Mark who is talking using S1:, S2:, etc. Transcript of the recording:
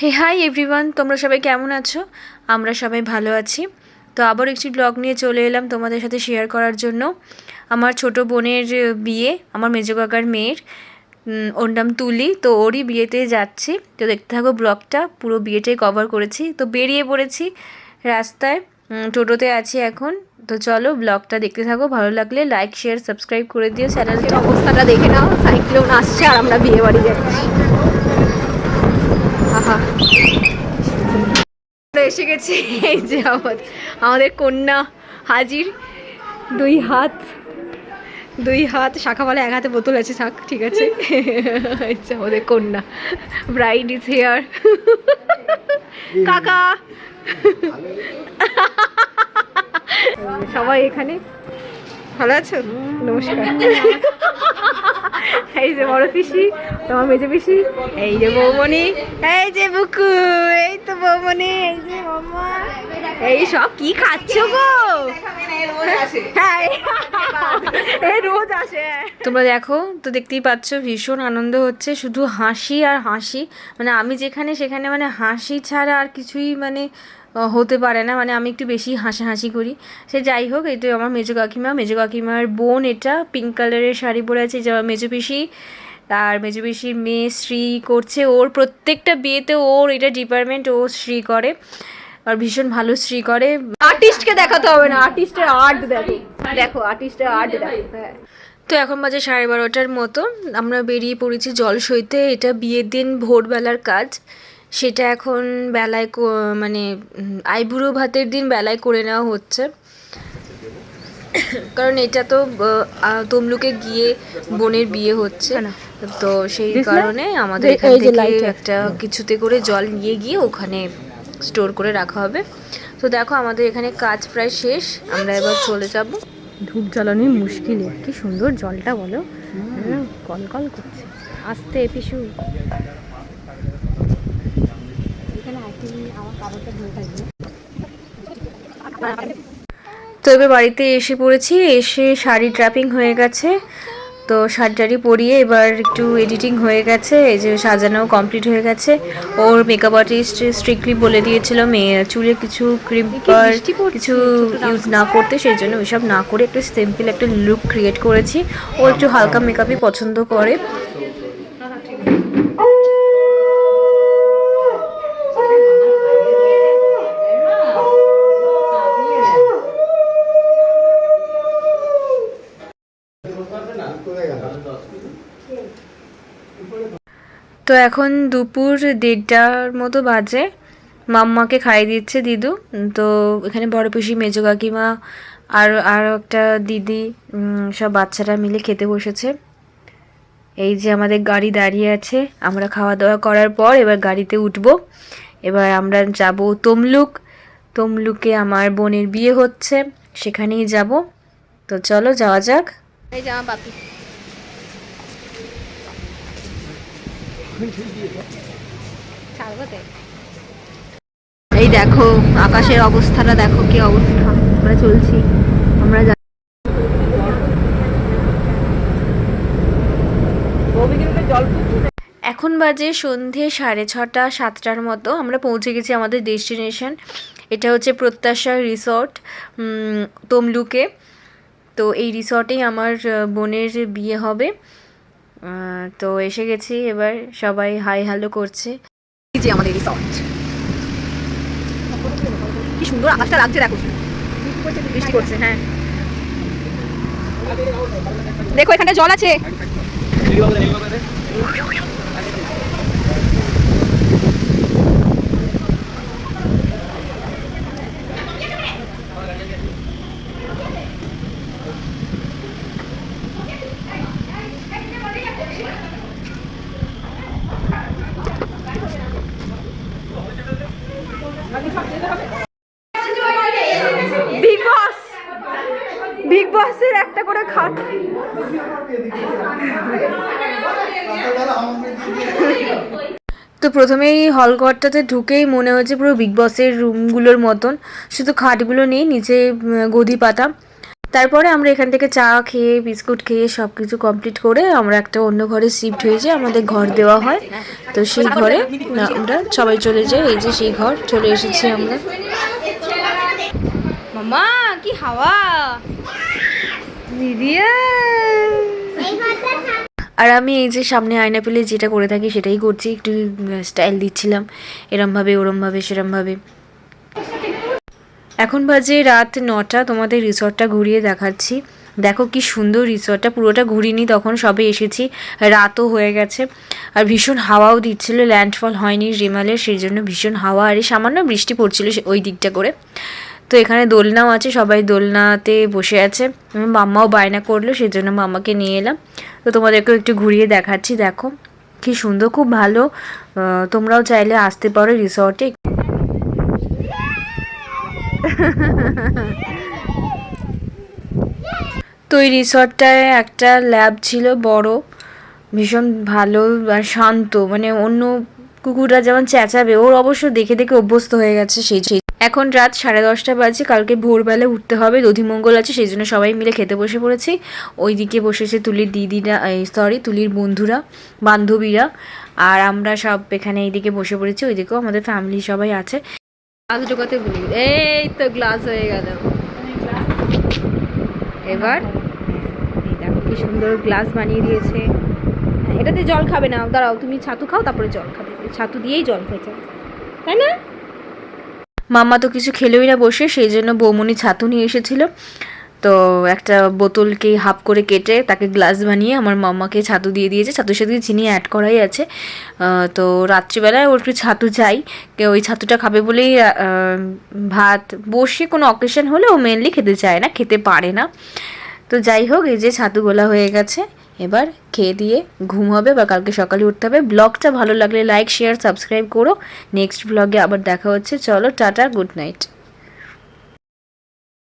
S1: হে hi everyone তোমরা সবাই কেমন আছো? আমরা সবাই ভালো আছি। তো আবার একটি ব্লগ নিয়ে চলে এলাম তোমাদের সাথে শেয়ার করার জন্য। আমার ছোট বোনের বিয়ে, আমার মেজো কাকার মেয়ের ওর নাম তুলি। তো ওরই বিয়েতে যাচ্ছি। তো দেখতে থাকো ব্লগটা পুরো বিয়েটাই কভার করেছি। তো বেরিয়ে পড়েছি রাস্তায় টোটোতে আছি এখন। তো চলো ব্লগটা দেখতে থাকো। ভালো লাগলে লাইক শেয়ার সাবস্ক্রাইব করে দিও চ্যানেলটা
S2: অবস্থাটা দেখে নাও, সাইক্লোন আসছে আর আমরা বিয়ে বাড়ি যাচ্ছি আহা আমরা এসে গেছি, এই যে আমাদের আমাদের কন্যা হাজির। দুই হাত দুই হাত, শাখা বলে এক হাতে বোতল আছে শাক ঠিক আছে। আমাদের কন্যা ব্রাইড ইজ হেয়ার কাকা। সবাই এখানে? ভালো আছো? নমস্কার। এই যে বড় পিসি, তোমার মেজে পিসি, এই যে বৌমণি, এই যে বুকু বৌমণি এই যে মামা। এই সব কি গো? হ্যাঁ
S1: তোমরা দেখো, তো দেখতেই পাচ্ছ ভীষণ আনন্দ হচ্ছে, শুধু হাসি আর হাসি। মানে আমি যেখানে সেখানে মানে হাসি ছাড়া আর কিছুই মানে হতে পারে না। মানে আমি একটু বেশি হাসাহাসি করি। সে যাই হোক, এই তো আমার মেজো কাকিমা। মেজো কাকিমার বোন এটা পিঙ্ক কালারের শাড়ি পরে আছে যা মেজো পিসি। আর মেজো পিসির মেয়ে শ্রী করছে ওর প্রত্যেকটা বিয়েতে ওর এটা ডিপার্টমেন্ট ও শ্রী করে। আর ভীষণ ভালো শ্রী করে।
S2: আর্টিস্টকে দেখাতে হবে না আর্টিস্টের আর্ট দেখো। দেখো আর্টিস্টের আর্ট দেখো হ্যাঁ।
S1: তো এখন বাজে সাড়ে বারোটার মতো। আমরা বেরিয়ে পড়েছি জল সইতে এটা বিয়ের দিন, ভোরবেলার কাজ। সেটা এখন বেলায় মানে আইবুড়ো ভাতের দিন বেলায় করে নেওয়া হচ্ছে। কারণ এটা তো তমলুকে গিয়ে বোনের বিয়ে হচ্ছে। তো সেই কারণে আমাদের এখান থেকে একটা কিছুতে করে জল নিয়ে গিয়ে ওখানে স্টোর করে রাখা হবে। তো দেখো আমাদের এখানে কাজ প্রায় শেষ আমরা এবার চলে যাব।
S2: ধূপ জ্বালানো মুশকিল কি সুন্দর জলটা বলো। হ্যাঁ, কল কল করছে। আস্তে পিসু।
S1: তো এবার বাড়িতে এসে পড়েছি এসে শাড়ি ট্র্যাপিং হয়ে গেছে। তো শাড়ি পরিয়ে এবার একটু এডিটিং হয়ে গেছে এই যে সাজানো কমপ্লিট হয়ে গেছে। ওর মেকআপ আর্টিস্ট স্ট্রিক্টলি বলে দিয়েছিল মেয়ে চুলে কিছু ক্রিম? কিছু ইউজ না করতে সেই জন্য ওইসব না করে একটু সিম্পল একটা লুক ক্রিয়েট করেছি। ও একটু হালকা মেকআপই পছন্দ করে। তো এখন দুপুর দেড়টার মতো বাজে। মাম্মাকে খাইয়ে দিচ্ছে দিদু। তো এখানে বড় পিসি, মেজো কাকিমা আর আর একটা দিদি সব বাচ্চারা মিলে খেতে বসেছে। এই যে আমাদের গাড়ি দাঁড়িয়ে আছে। আমরা খাওয়া দাওয়া করার পর এবার গাড়িতে উঠব। এবার আমরা যাব তমলুক। তমলুকে আমার বোনের বিয়ে হচ্ছে। সেখানেই যাব। তো চলো যাওয়া যাক।
S2: এই এই দেখো, আকাশের অবস্থাটা দেখো কি অবস্থা। আমরা চলছি, আমরা
S1: এখন বাজে সন্ধে সাড়ে ছটা, সাতটার মতো। আমরা পৌঁছে গেছি আমাদের ডেস্টিনেশন এটা হচ্ছে প্রত্যাশা রিসর্ট তমলুকে। তো এই রিসর্টেই আমার বোনের বিয়ে হবে। তো এসে গেছি, এবার সবাই হাই হ্যালো করছে।
S2: যে আমাদের রিসর্ট কি সুন্দর আকাশটা লাগছে দেখো। বৃষ্টি করছে হ্যাঁ। দেখো, এখানে জল আছে। বসের একটা করে খাট।
S1: তো প্রথমেই হল ঘরটাতে ঢুকেই মনে হচ্ছে পুরো বিগ বসের রুমগুলোর মতন। শুধু খাটগুলো নেই নিচে গদি পাতা। তারপরে আমরা এখান থেকে চা খেয়ে বিস্কুট খেয়ে সব কিছু কমপ্লিট করে আমরা একটা অন্য ঘরে শিফট হয়ে যাই আমাদের ঘর দেওয়া হয়। তো সেই ঘরে আমরা সবাই চলে যাই। এই যে সেই ঘর চলে এসেছি আমরা।
S2: মামা কি হাওয়া?
S1: আর আমি এই যে সামনে আয়না পেলে যেটা করে থাকি সেটাই করছি, একটু স্টাইল দিচ্ছিলাম, এরমভাবে, ওরমভাবে, সেরমভাবে। এখন বাজে রাত নটা, তোমাদের রিসর্টটা ঘুরিয়ে দেখাচ্ছি। দেখো কি সুন্দর রিসর্টটা, পুরোটা ঘুরিনি, তখন সবে এসেছি, রাতও হয়ে গেছে। আর ভীষণ হাওয়াও দিচ্ছিল ল্যান্ডফল হয়নি রিমালের সেই জন্য ভীষণ হাওয়া, আর সামান্য বৃষ্টি পড়ছিল ওই দিকটা করে। তো এখানে দোলনাও আছে, সবাই দোলনাতে বসে আছে। মাম্মাও বায়না করল সেই জন্য মাম্মাকে নিয়ে এলাম। তো তোমাদেরকেও একটু ঘুরিয়ে দেখাচ্ছি, দেখো। কি সুন্দর, খুব ভালো। তোমরাও চাইলে আসতে পারো রিসর্টে। তো এই রিসর্টটায় একটা ল্যাব ছিল, বড়। ভীষণ ভালো আর শান্ত মানে অন্য কুকুররা যেমন চেঁচাবে ওর অবশ্য দেখে দেখে অভ্যস্ত হয়ে গেছে সেই এখন রাত সাড়ে দশটা বাজে কালকে ভোরবেলা উঠতে হবে দধিমঙ্গল আছে সেই জন্য সবাই মিলে খেতে বসে পড়েছি। ওইদিকে বসেছে তুলির দিদিরা এই সরি তুলির বন্ধুরা বান্ধবীরা আর আমরা সব এখানে এইদিকে বসে পড়েছি ওইদিকেও আমাদের ফ্যামিলি সবাই আছে।
S2: এই তো গ্লাস হয়ে গেল। এবার কি সুন্দর গ্লাস বানিয়ে দিয়েছে। হ্যাঁ, এটাতে জল খাবে না দাঁড়াও তুমি ছাতু খাও তারপরে জল খাবে। ছাতু দিয়েই জল খেয়েছে তাই না?
S1: মাম্মা তো কিছু খেলোই না বসে, সেই জন্য বৌমনি ছাতু নিয়ে এসেছিল। তো একটা বোতলকে হাফ করে কেটে তাকে গ্লাস বানিয়ে আমার মাম্মাকে ছাতু দিয়ে দিয়েছে। ছাতুর সাথে চিনি অ্যাড করাই আছে। তো রাত্রিবেলায় ওর একটু ছাতু চাই। ওই ছাতুটা খাবে বলেই ভাত বসে কোনো অকেশন হলে ও মেনলি খেতে চায় না, খেতে পারে না। তো যাই হোক, এই যে ছাতু গোলা হয়ে গেছে। এবার খেয়ে দিয়ে ঘুম হবে বা কালকে সকালে উঠতে হবে। ব্লগটা ভালো লাগলে লাইক শেয়ার সাবস্ক্রাইব করো। নেক্সট ব্লগে আবার দেখা হচ্ছে। চলো, টাটা গুড নাইট